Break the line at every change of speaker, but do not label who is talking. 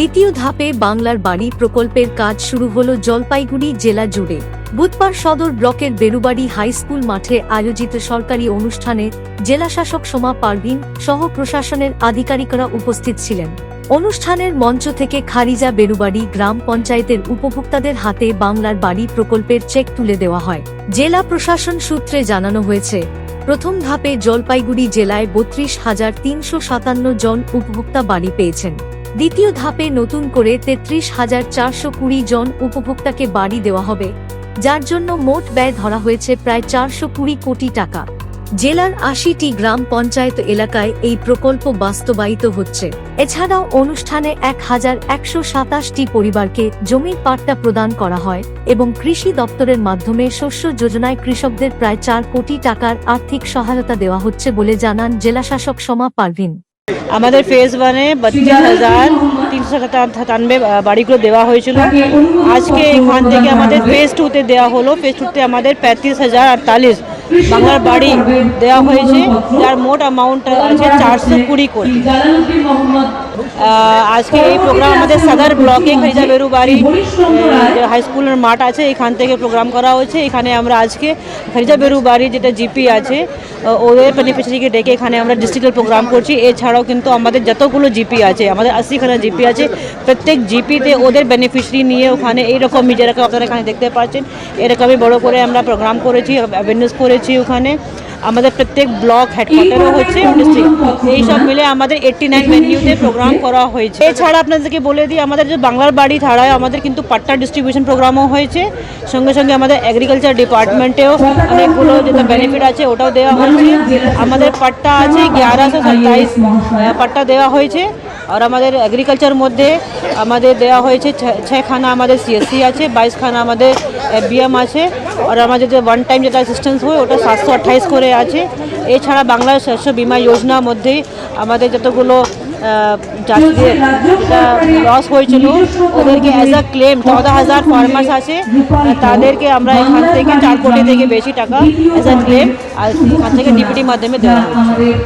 দ্বিতীয় ধাপে বাংলার বাড়ি প্রকল্পের কাজ শুরু হল জলপাইগুড়ি জেলা জুড়ে। বুধবার সদর ব্লকের বেরুবাড়ি হাই স্কুল মাঠে আয়োজিত সরকারি অনুষ্ঠানে জেলাশাসক সোমা পারভিন সহ প্রশাসনের আধিকারিকরা উপস্থিত ছিলেন। অনুষ্ঠানের মঞ্চ থেকে খারিজা বেরুবাড়ি গ্রাম পঞ্চায়েতের উপভোক্তাদের হাতে বাংলার বাড়ি প্রকল্পের চেক তুলে দেওয়া হয়। জেলা প্রশাসন সূত্রে জানানো হয়েছে, প্রথম ধাপে জলপাইগুড়ি জেলায় বত্রিশ হাজার তিনশো সাতান্ন জন উপভোক্তা বাড়ি পেয়েছেন। দ্বিতীয় ধাপে নতুন করে তেত্রিশ হাজার চারশো কুড়ি জন উপভোক্তাকে বাড়ি দেওয়া হবে, যার জন্য মোট ব্যয় ধরা হয়েছে প্রায় চারশো কুড়ি কোটি টাকা। জেলার আশিটি গ্রাম পঞ্চায়েত এলাকায় এই প্রকল্প বাস্তবায়িত হচ্ছে। এছাড়াও অনুষ্ঠানে এক হাজার একশো সাতাশটি পরিবারকে জমির পাট্টা প্রদান করা হয় এবং কৃষি দপ্তরের মাধ্যমে শস্য যোজনায় কৃষকদের প্রায় চার কোটি টাকার আর্থিক সহায়তা দেওয়া হচ্ছে বলে জানান জেলাশাসক সমা পারভিন।
আমাদের ফেজ ওয়ানে বত্রিশ হাজার তিনশো সাতানবে বাড়িগুলো দেওয়া হয়েছিল। আজকে এখান থেকে আমাদের ফেজ টুতে দেওয়া হলো। ফেজ টুতে আমাদের পঁয়ত্রিশ হাজার আটতাল্লিশ বাংলার বাড়ি দেওয়া হয়েছে, যার মোট অ্যামাউন্ট আছে চারশো কুড়ি কোটি। আজকে এই প্রোগ্রাম আমাদের সদর ব্লকে খাইজা বেরু বাড়ি হাই স্কুলের মাঠ আছে, এখান থেকে প্রোগ্রাম করা হয়েছে। এখানে আমরা আজকে খাইজা বেরু বাড়ি, যেটা জিপি আছে ওদের বেনিফিশিয়ারিকে ডেকে এখানে আমরা ডিস্ট্রিক্টের প্রোগ্রাম করছি। এছাড়াও কিন্তু আমাদের যতগুলো জিপি আছে, আমাদের আশিখানা জিপি আছে, প্রত্যেক জিপিতে ওদের বেনিফিশিয়ারি নিয়ে ওখানে এইরকম যেরকম আপনারা এখানে দেখতে পাচ্ছেন। এরকমই বড় করে আমরা প্রোগ্রাম করেছি অ্যাওয়ারনেস করেছি। ওখানে। আমাদের প্রত্যেক ব্লক হেডকোয়ার্টারও হচ্ছে ডিস্ট্রিক্ট এই সব মিলে আমাদের এইটটি নাইন ভেন্যুতে প্রোগ্রাম করা হয়েছে। এছাড়া আপনাদেরকে বলে দিই আমাদের যে বাংলার বাড়ি ছাড়াও আমাদের কিন্তু পাট্টা ডিস্ট্রিবিউশন প্রোগ্রামও হয়েছে। সঙ্গে সঙ্গে আমাদের এগ্রিকালচার ডিপার্টমেন্টেও অনেকগুলো যেটা বেনিফিট আছে ওটাও দেওয়া হয়েছে আমাদের পাট্টা আছে গ্যারাশো সাতাইশ পাট্টা দেওয়া হয়েছে। আর আমাদের এগ্রিকালচার মধ্যে আমাদের দেওয়া হয়েছে ছ- ছখানা আমাদের সিএসসি আছে, বাইশ খানা আমাদের বিএম আছে, আর আমাদের যে ওয়ান টাইম যেটা অ্যাসিস্ট্যান্স হয় ওটা সাতশো আঠাইশ করে আছে। এছাড়া বাংলার শস্য বিমা যোজনার মধ্যে আমাদের যতগুলো চাষিদের লস হয়েছিল, ওদেরকে অ্যাজ আ ক্লেম চৌদ্দ হাজার ফার্মার্স আছে তাদেরকে আমরা এখান থেকে চার কোটি থেকে বেশি টাকা অ্যাজ আ ক্লেম আর এখান থেকে ডিপিটি মাধ্যমে দেওয়া হচ্ছে